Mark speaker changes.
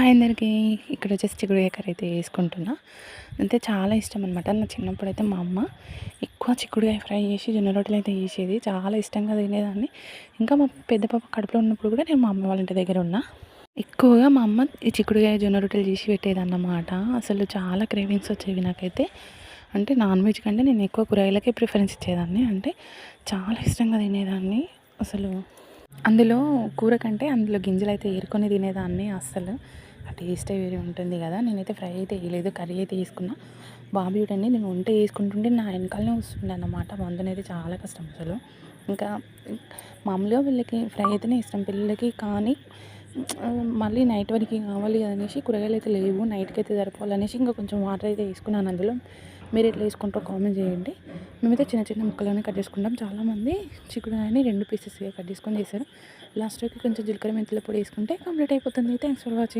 Speaker 1: Hi అందరికీ ఇక్కడ వచ్చేసి చిక్కుడుకాయ కర్రీ అయితే వేసుకుంటున్నా. అంటే చాలా ఇష్టం అనమాట నా చిన్నప్పుడు అయితే మా అమ్మ ఎక్కువ చిక్కుడుకాయ ఫ్రై చేసి జొన్న రొట్టెలు అయితే చేసేది. చాలా ఇష్టంగా తినేదాన్ని. ఇంకా మా పెద్ద పాప కడుపులో ఉన్నప్పుడు కూడా నేను మా అమ్మ వాళ్ళ ఇంటి దగ్గర ఉన్నా. ఎక్కువగా మా అమ్మ ఈ చిక్కుడుకాయ జొన్న రొట్టెలు చేసి పెట్టేదన్నమాట. అసలు చాలా క్రేవింగ్స్ వచ్చేవి నాకైతే. అంటే నాన్ వెజ్ కంటే నేను ఎక్కువ కూరగాయలకే ప్రిఫరెన్స్ ఇచ్చేదాన్ని. అంటే చాలా ఇష్టంగా తినేదాన్ని. అసలు అందులో కూర కంటే అందులో గింజలు అయితే ఏరుకొని తినేదాన్ని అస్సలు. ఆ టేస్టే వేరే ఉంటుంది కదా. నేనైతే ఫ్రై అయితే వేయలేదు కర్రీ అయితే వేసుకున్నా. బాబు చూడండి నేను వంట వేసుకుంటుంటే నా వెనకాలనే వస్తుండే అన్నమాట. వందనైతే చాలా కష్టం అసలు. ఇంకా మామూలుగా వీళ్ళకి ఫ్రై అయితేనే ఇష్టం. పిల్లలకి కానీ మళ్ళీ నైట్ వరకు కావాలి అనేసి కూరగాయలు అయితే లేవు. నైట్కి అయితే సరిపోవాలనేసి ఇంకా కొంచెం వాటర్ అయితే వేసుకున్నాను అందులో. మీరు ఎట్లా వేసుకుంటారో కామెంట్ చేయండి. మేమైతే చిన్న చిన్న ముక్కలనే కట్ చేసుకుంటాం. చాలామంది చిక్కుడుకాయని రెండు పీసెస్గా కట్ చేసుకొని చేశారు. లాస్ట్కి కొంచెం జీలకర్ర మెంతుల పొడి వేసుకుంటే కంప్లీట్ అయిపోతుంది. Thanks for watching